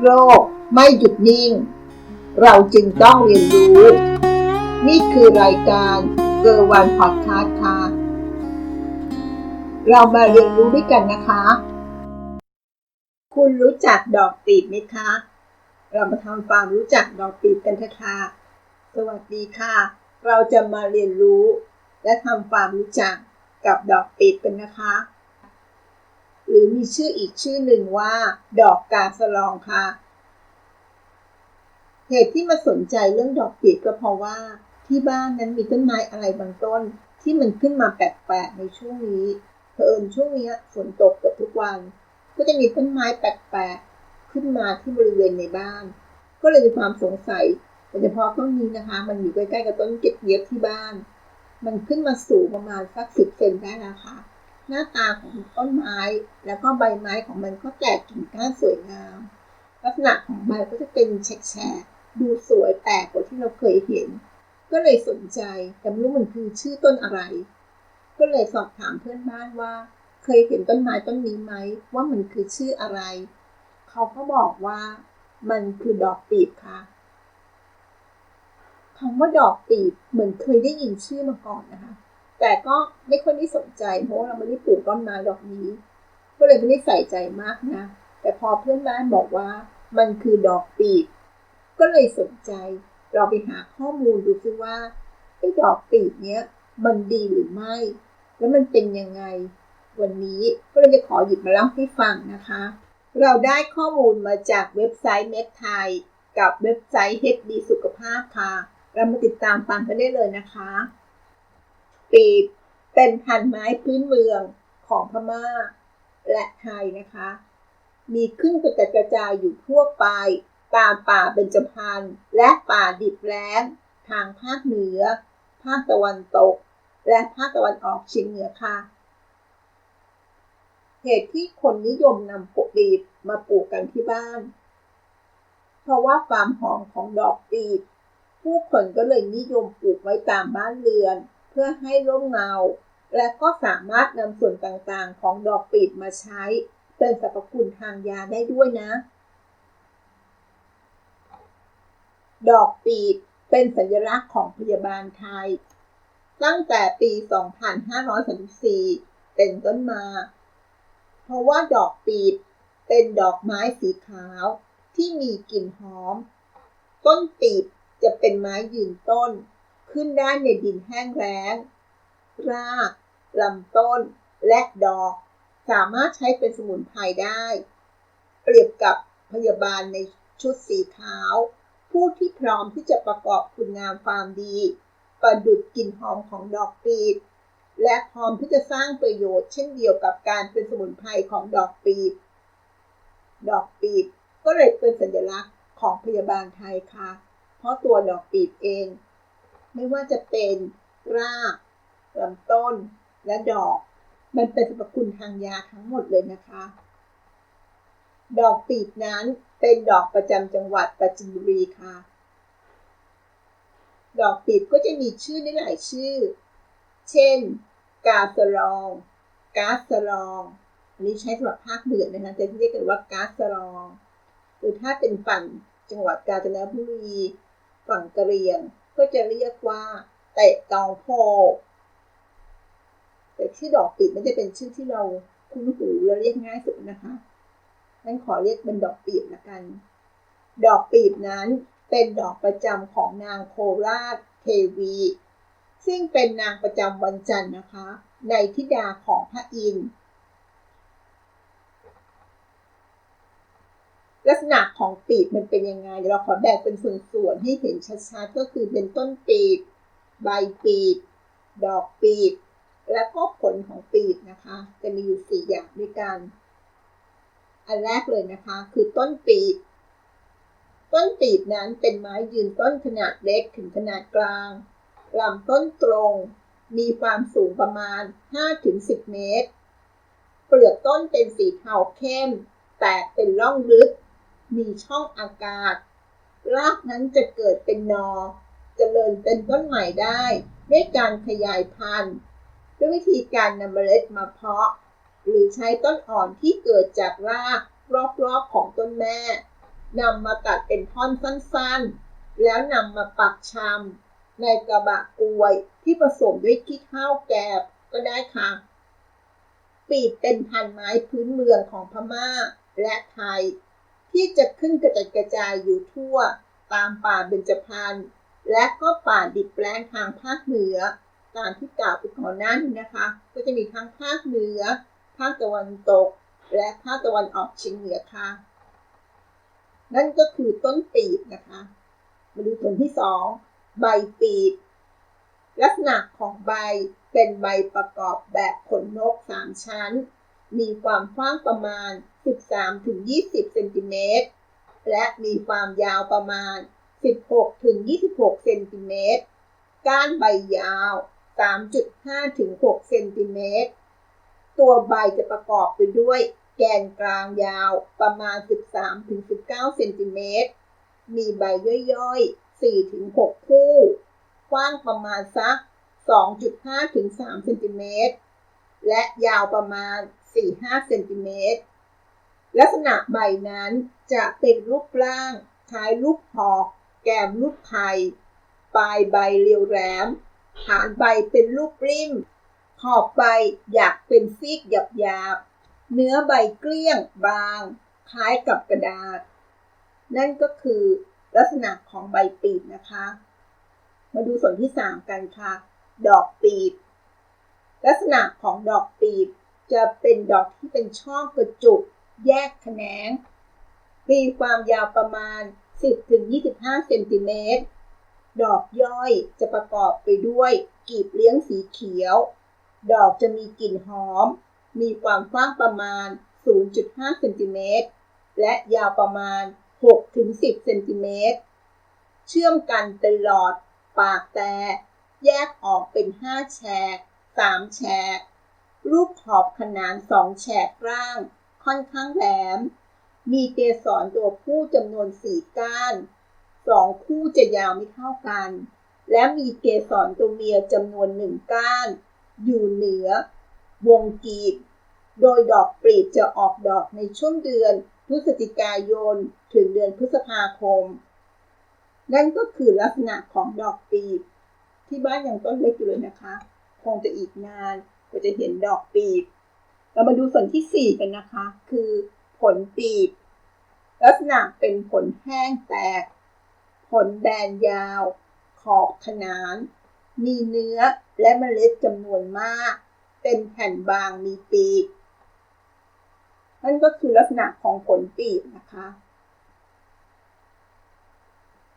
โรคไม่หยุดนิ่ง เราจึงต้องเรียนรู้ นี่คือรายการเกอร์วันพอดคาสต์ค่ะ เรามาเรียนรู้ด้วยกันนะคะ คุณรู้จักดอกปีบไหมคะ เรามาทำความรู้จักดอกปีบกันเถอะค่ะ สวัสดีค่ะ เราจะมาเรียนรู้ และทำความรู้จักกับดอกปีบกันนะคะ หรือมีชื่ออีกชื่อหนึ่งว่า ดอกกาสลองค่ะ เหตุที่มาสนใจเรื่องดอกปีบก็เพราะว่า ที่บ้านนั้นมีต้นไม้อะไรบางต้น ที่มันขึ้นมาแปลกๆในช่วงนี้เผอิญช่วงนี้ฝนตกเกือบทุกวัน ก็จะมีต้นไม้แปลกๆขึ้นมาที่บริเวณในบ้าน ก็เลยมีความสงสัยโดยเฉพาะต้นนี้นะคะ มันอยู่ใกล้ๆกับต้นเก็ดเย็บที่บ้าน มันขึ้นมาสูงประมาณสักสิบเซนได้นะคะ หน้าตาของต้นไม้ แล้วก็ใบไม้ของมันก็แตกกิ่งก้านสวยงาม ลักษณะของใบก็จะเป็นแฉกดูสวยแปลกกว่าที่เราเคยเห็น ก็เลยสนใจแต่ไม่รู้มันคือชื่อต้นอะไร ก็เลยสอบถามเพื่อนบ้านว่า เคยเห็นต้นไม้ต้นนี้ไหมว่ามันคือชื่ออะไร เขาก็บอกว่า มันคือดอกปีบค่ะคำว่าดอกปีบเหมือนเคยได้ยินชื่อมาก่อนนะคะ แต่ก็ไม่ค่อยได้สนใจเพราะเราไม่ได้ปลูกต้นไม้ดอกนี้ ก็เลยไม่ได้ใส่ใจมากนะ แต่พอเพื่อนบ้านบอกว่ามันคือดอกปีบก็เลยสนใจ เราไปหาข้อมูลดูซิว่าไอ้ดอกปีบเนี้ยมันดีหรือไม่ แล้วมันเป็นยังไง วันนี้ก็เลยจะขอหยิบมาเล่าให้ฟังนะคะ เราได้ข้อมูลมาจากเว็บไซต์เม็ดไทยกับเว็บไซต์ HD สุขภาพค่ะ เรามาติดตามฟังกันได้เลยนะคะ ปีบเป็นพันไม้พื้นเมืองของพม่า และไทยนะคะ มีขึ้นกระจัดกระจายอยู่ทั่วไปตามป่าเบญจพรรณและป่าดิบแล้ง ทางภาคเหนือ ภาคตะวันตก และภาคตะวันออกเฉียงเหนือค่ะ เหตุที่คนนิยมนำปลีบมาปลูกกันที่บ้าน เพราะว่าความหอมของดอกปีบผู้คนก็เลยนิยมปลูกไว้ตามบ้านเรือน เพื่อให้ร่มเงา และก็สามารถนำส่วนต่างๆ ของดอกปีบมาใช้ เป็นสรรพคุณทางยาได้ด้วยนะ ดอกปีบเป็นสัญลักษณ์ของพยาบาลไทย ตั้งแต่ปี 2534 เป็นต้นมา เพราะว่าดอกปีบเป็นดอกไม้สีขาวที่มีกลิ่นหอม ต้นปีบจะเป็นไม้ยืนต้น ขึ้นได้ในดินแห้งแล้ง รากลำต้น และดอก สามารถใช้เป็นสมุนไพรได้ เปรียบกับพยาบาลในชุดสีขาว ผู้ที่พร้อมที่จะประกอบคุณงามความดี ประดุดกลิ่นหอมของดอกปีบและพร้อมที่จะสร้างประโยชน์เช่นเดียวกับการเป็นสมุนไพรของดอกปีบดอกปีบก็เลยเป็นสัญลักษณ์ของพยาบาลไทยค่ะ เพราะตัวดอกปีบเอง ไม่ว่าจะเป็นรากลำต้นและดอก มันเป็นสรรพคุณทางยาทั้งหมดเลยนะคะ ดอกปีบนั้นเป็นดอกประจำจังหวัดปัจจินบุรีค่ะ ดอกปีบก็จะมีชื่อได้หลายชื่อ เช่น กาสลอง กาสลอง อันนี้ใช้สำหรับภาคเหนือนะคะจะเรียกกันว่ากาสลอง หรือถ้าเป็นฝั่งจังหวัดกาญจนบุรี ฝั่งกะเรียง ก็จะเรียกว่าเตะตองโพแต่ชื่อดอกปีบไม่ได้เป็นชื่อที่เราคุ้นหูและเรียกง่ายสุดนะคะนั้นขอเรียกเป็นดอกปีบละกัน ดอกปีบนั้นเป็นดอกประจำของนางโคราชเทวี ซึ่งเป็นนางประจำวันจันทร์นะคะ ในธิดาของพระอินทร์ ลักษณะของปีบมันเป็นยังไงเดี๋ยวเราขอแบ่งเป็นส่วนๆให้เห็นชัดๆ ก็คือเป็นต้นปีบใบปีบดอกปีบและก็ผลของปีบนะคะ จะมีอยู่สี่อย่างด้วยกัน อันแรกเลยนะคะ คือต้นปีบต้นปีบนั้นเป็นไม้ยืนต้นขนาดเล็กถึงขนาดกลางลำต้นตรง มีความสูงประมาณ 5-10 เมตร เปลือกต้นเป็นสีเทาเข้ม แตกเป็นร่องลึก มีช่องอากาศ รากนั้นจะเกิดเป็นนอเจริญเป็นต้นใหม่ได้ด้วยการขยายพันธุ์ ด้วยวิธีการนำเมล็ดมาเพาะ หรือใช้ต้นอ่อนที่เกิดจากรากรอบๆของต้นแม่นำมาตัดเป็นท่อนสั้นๆ แล้วนำมาปักชำในกระบะกลวยที่ผสมด้วยขี้เถ้าแกบก็ได้ค่ะ ปีบเป็นพันไม้พื้นเมืองของพม่าและไทย ที่จะขึ้นกระจายกระจายอยู่ทั่ว ตามป่าเบญจพรรณและก็ป่าดิบแปลงทางภาคเหนือ ตามที่กล่าวไปก่อนหน้านี้นะคะ ก็จะมีทั้งภาคเหนือ ภาคตะวันตก และภาคตะวันออกเฉียงเหนือค่ะ นั่นก็คือต้นปีบนะคะ มาดูส่วนที่สองใบปีบลักษณะของใบเป็นใบประกอบแบบขนนก3ชั้น มีความกว้างประมาณ 13-20 เซนติเมตร และมีความยาวประมาณ 16-26 เซนติเมตร ก้านใบยาว 3.5-6 เซนติเมตร ตัวใบจะประกอบไปด้วยแกนกลางยาวประมาณ 13-19 เซนติเมตร มีใบย่อยๆ 4-6 คู่ กว้างประมาณสัก 2.5ถึง3เซนติเมตร และยาวประมาณ 4-5 เซนติเมตร ลักษณะใบนั้นจะเป็นรูปร่างคล้ายรูปหอก แกมรูปไข่ปลายใบเรียวแหลมฐานใบเป็นรูปริมขอบใบอยากเป็นซีกหยาบๆเนื้อใบเกลี้ยงบาง คล้ายกับกระดาษ นั่นก็คือลักษณะของใบปีบนะคะ มาดูส่วนที่ 3 กันค่ะ ดอกปีบ ลักษณะของดอกปีบจะเป็นดอกที่เป็นช่องกระจุก กแขนง มีความยาวประมาณ 10-25 เซนติเมตร ดอกย่อยจะประกอบไปด้วยกีบเลี้ยงสีเขียว ดอกจะมีกลิ่นหอม มีความกว้างประมาณ 0.5 เซนติเมตร และยาวประมาณ 6-10 เซนติเมตร เชื่อมกันเป็นหลอด ปากแต่แยกออกเป็น 5 แฉก 3 แฉกรูปขอบขนาน 2 แฉกร่าง ค่อนข้างแหลม มีเกสรตัวผู้จำนวน4ก้าน2คู่จะยาวไม่เท่ากัน และมีเกสรตัวเมียจำนวน1ก้าน อยู่เหนือ วงกีบโดยดอกปลีบจะออกดอกในช่วงเดือนพฤศจิกายนถึงเดือนพฤษภาคม นั่นก็คือลักษณะของดอกปีบ ที่บ้านยังต้นเล็กอยู่เลยนะคะ คงจะอีกนานกว่าจะเห็นดอกปีบ เรามาดูส่วนที่ 4 กันนะคะ คือผลปีบ ลักษณะเป็นผลแห้งแตก ผลแบนยาว ขอบขนาน มีเนื้อและเมล็ดจำนวนมาก เป็นแผ่นบางมีปีก นั่นก็คือลักษณะของผลปีบนะคะ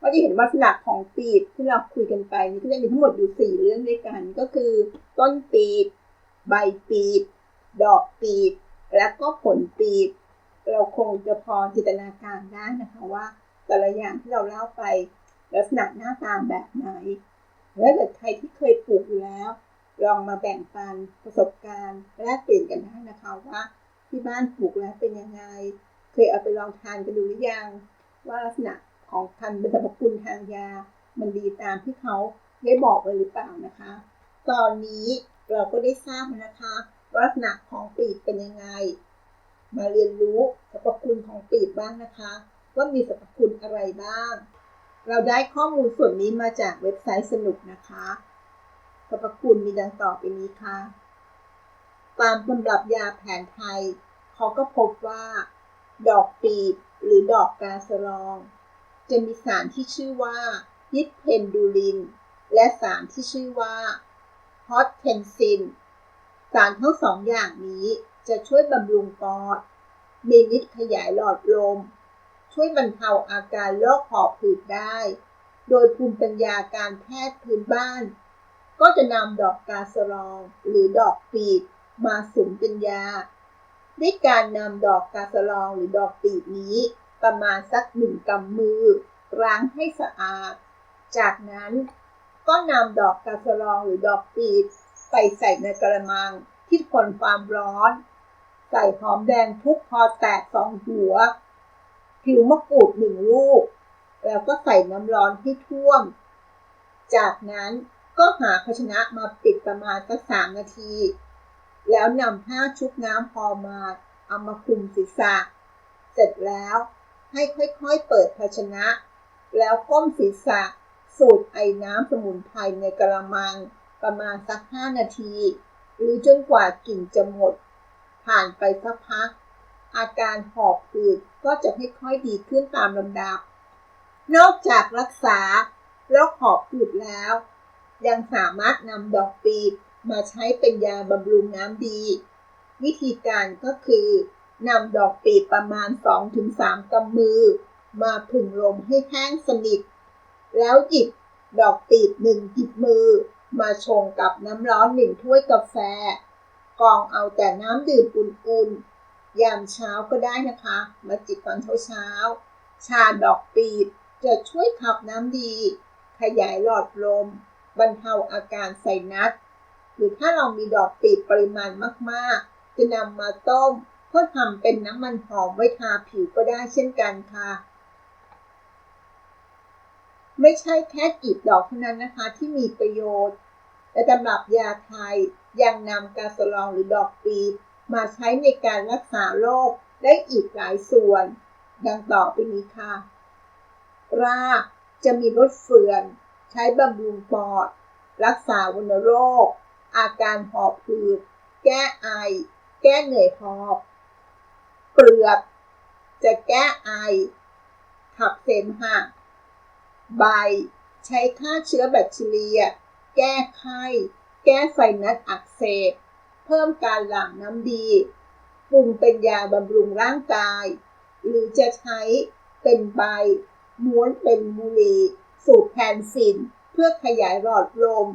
ก็จะเห็นลักษณะของปีบที่เราคุยกันไปนี่ก็จะมีทั้งหมดอยู่ 4 เรื่องด้วยกัน ก็คือ ต้นปีบ ใบปีบ ดอกปีบและก็ผลปีบเราคงจะพอจินตนาการได้นะคะว่า แต่ละอย่างที่เราเล่าไปลักษณะหน้าตาแบบไหนและเกิดใครที่เคยปลูกอยู่แล้ว ลองมาแบ่งปันประสบการณ์แลกเปลี่ยนกันได้นะคะว่า ที่บ้านปลูกแล้วเป็นยังไง เคยเอาไปลองทานกันดูหรือยัง ว่าลักษณะของพันธุ์เป็นสรรพคุณทางยา มันดีตามที่เขาได้บอกไว้หรือเปล่านะคะ ตอนนี้เราก็ได้ทราบนะคะว่า ลักษณะของปีกเป็นยังไง มาเรียนรู้สรรพคุณของปีกบ้างนะคะ ว่ามีสรรพคุณอะไรบ้าง เราได้ข้อมูลส่วนนี้มาจากเว็บไซต์สนุกนะคะสรรพคุณมีดังต่อไปนี้ค่ะ ตามตำรับยาแผนไทย เขาก็พบว่า ดอกปีบหรือดอกกาสะลอง จะมีสารที่ชื่อว่า ยิปเพนดูลิน และสารที่ชื่อว่าฮอตเทนซิน สารทั้งสองอย่างนี้จะช่วยบำรุงปอด มีฤทธิ์ขยายหลอดลม ช่วยบรรเทาอาการโรคหอบหืดได้ โดยภูมิปัญญาการแพทย์พื้นบ้าน ก็จะนำดอกกาสะลองหรือดอกปีบมาสุมเป็นยา ด้วยการนำดอกกาสะลองหรือดอกปีบนี้ประมาณสักหนึ่งกำมือล้างให้สะอาด จากนั้นก็นำดอกกาสะลองหรือดอกปีบ ไปใส่ในกระมังที่ทนความร้อน ใส่หอมแดงทุกพอแตกสองหัว ผิวมะกรูดหนึ่งลูก แล้วก็ใส่น้ำร้อนให้ท่วม จากนั้นก็หาภาชนะมาปิดประมาณสักสามนาที แล้วนำผ้าชุบน้ำพอมาเอามาคลุมศีรษะ เสร็จแล้วให้ค่อยๆเปิดภาชนะ แล้วก้มศีรษะสูดไอ้น้ำสมุนไพรในกระมัง ประมาณสัก 5 นาที หรือจนกว่ากลิ่นจะหมด ผ่านไปสักพัก อาการหอบหืดก็จะค่อยๆดีขึ้นตามลำดับ นอกจากรักษาโรคหอบหืดแล้ว ยังสามารถนำดอกปีบมาใช้เป็นยาบำรุงน้ำดี วิธีการก็คือนำดอกปีบประมาณ 2-3 กำมือ มาผึ่งลมให้แห้งสนิท แล้วหยิบดอกปีบหนึ่งหยิบมือ มาชงกับน้ำร้อนหนึ่งถ้วยกาแฟ กองเอาแต่น้ำดื่มอุ่นๆ ยามเช้าก็ได้นะคะ มาจิบตอนเช้าๆ ชาดอกปีบจะช่วยขับน้ำดี ขยายหลอดลม บรรเทาอาการไซนัส หรือถ้าเรามีดอกปีบปริมาณมากๆ จะนำมาต้มเพื่อทำเป็นน้ำมันหอมไว้ทาผิวก็ได้เช่นกันค่ะ ไม่ใช่แค่กลีบดอกเท่านั้นนะคะที่มีประโยชน์แต่ตำรับยาไทยยังนำกาสลองหรือดอกปีบมาใช้ในการรักษาโรคได้อีกหลายส่วน ดังต่อไปนี้ค่ะ รากจะมีรสเฟื่อน ใช้บำรุงปอด รักษาวัณโรค อาการหอบหืด แก้ไอ แก้เหนื่อยหอบ เปลือก จะแก้ไอ ขับเสมหะ ใบ ใช้ฆ่าเชื้อแบคทีเรีย แก้ไข้ แก้ไซนัสอักเสบ เพิ่มการหลั่งน้ำดีปรุงเป็นยาบำรุงร่างกาย หรือจะใช้เป็นใบ ม้วนเป็นบุหรี่สูบแทนฝิ่นเพื่อขยายหลอดลม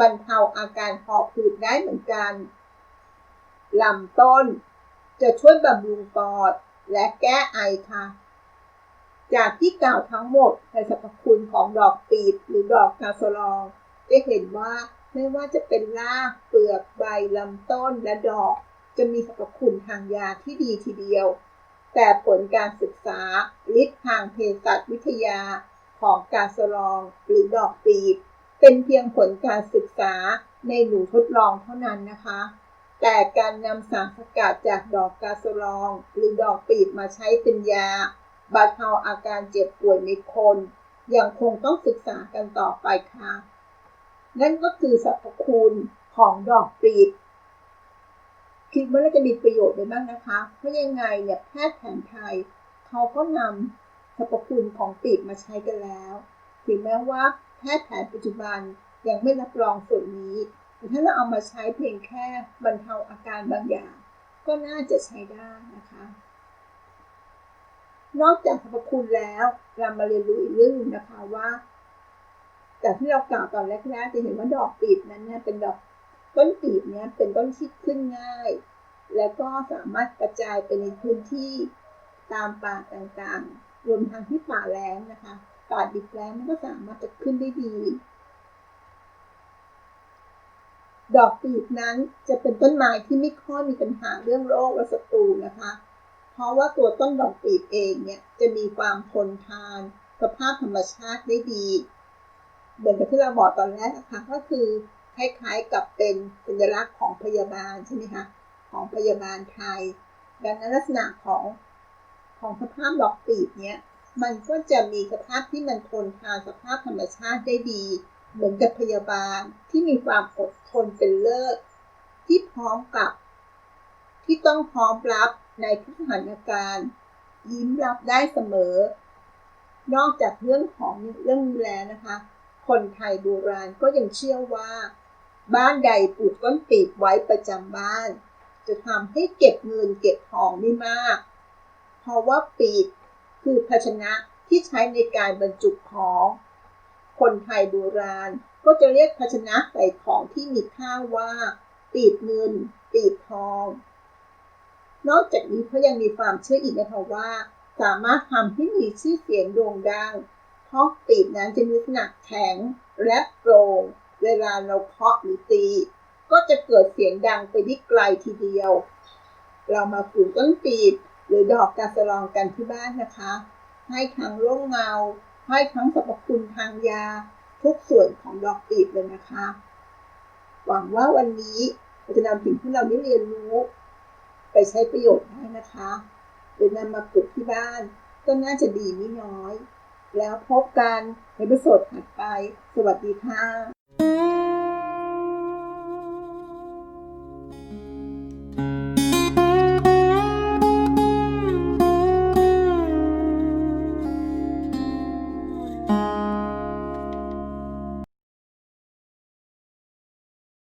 บรรเทาอาการหอบหืดได้เหมือนกันลำต้น จะช่วยบำรุงปอด และแก้ไอค่ะ จากที่กล่าวทั้งหมดในสรรพคุณของดอกปีบหรือดอกกาสลองจะเห็นว่าไม่ว่าจะเป็นรากเปลือกใบลำต้นและดอก จะมีสรรพคุณทางยาที่ดีทีเดียว แต่ผลการศึกษาฤทธิ์ทางเภสัชวิทยาของกาสลองหรือดอกปีบ เป็นเพียงผลการศึกษาในหนูทดลองเท่านั้นนะคะ แต่การนำสารสกัดจากดอกกาสลอง หรือดอกปีบมาใช้เป็นยา บรรเทาอาการเจ็บป่วยในคนยังคงต้องศึกษากันต่อไปค่ะ นั่นก็คือสรรพคุณของดอกปีบคิดว่าน่าจะมีประโยชน์ได้บ้างนะคะ เพราะยังไงเนี่ยแพทย์แผนไทย เขาก็นำสรรพคุณของปีบมาใช้กันแล้วถึงแม้ว่าแพทย์แผนปัจจุบันยังไม่รับรองส่วนนี้ แต่ถ้าเราเอามาใช้เพียงแค่บรรเทาอาการบางอย่าง ก็น่าจะใช้ได้นะคะ นอกจากสรรพคุณแล้ว เรามาเรียนรู้อีกเรื่องนึงนะคะว่าจากที่เรากล่าวตอนแรกๆจะเห็นว่าดอกปีบนั้นเนี่ยเป็นดอกต้นปีบเนี่ยเป็นต้นที่ขึ้นง่าย แล้วก็สามารถกระจายไปในพื้นที่ตามป่าต่างๆ รวมทั้งที่ป่าแล้งนะคะ ป่าดิบแล้งมันก็สามารถจะขึ้นได้ดี ดอกปีบนั้นจะเป็นต้นไม้ที่ไม่ค่อยมีปัญหาเรื่องโรคและศัตรูนะคะ เพราะว่าตัวต้นดอกปีบเองเนี่ยจะมีความทนทาน สภาพธรรมชาติได้ดี เหมือนกับที่เราบอกตอนแรกนะคะก็คือคล้ายๆกับเป็นสัญลักษณ์ของพยาบาลใช่ไหมคะของพยาบาลไทย ดังนั้นลักษณะของของสภาพดอกปีบเนี้ยมันก็จะมีสภาพที่มันทนทานสภาพธรรมชาติได้ดี เหมือนกับพยาบาลที่มีความอดทนเป็นเลิศที่พร้อมกับ ที่ต้องพร้อมรับในทุกสถานการณ์ ยิ้มรับได้เสมอ นอกจากเรื่องของเรื่องแล้วนะคะ คนไทยโบราณก็ยังเชื่อว่า บ้านใดปลูกต้นปีบไว้ประจำบ้าน จะทำให้เก็บเงินเก็บทองได้มาก เพราะว่าปีบคือภาชนะที่ใช้ในการบรรจุของ คนไทยโบราณก็จะเรียกภาชนะใส่ของที่มีค่าว่า ปีบเงิน ปีบทอง นอกจากนี้เขายังมีความเชื่ออีกนะคะว่า สามารถทำให้มีชื่อเสียงโด่งดังเพราะปีบนั้นจะมีลักษณะแข็งและโปร่งเวลาเราเคาะหรือตี ก็จะเกิดเสียงดังไปได้ไกลทีเดียว เรามาปลูกต้นปีบหรือดอกกาสลองกันที่บ้านนะคะ ให้ทั้งร่มเงา ให้ทั้งสรรพคุณทางยา ทุกส่วนของดอกปีบเลยนะคะ หวังว่าวันนี้เราจะนำสิ่งที่เราได้เรียนรู้ ไปใช้ประโยชน์ได้นะคะโดยนำมาปลูกที่บ้าน ก็น่าจะดีไม่น้อย แล้วพบกันในประสดถัดไป สวัสดีค่ะ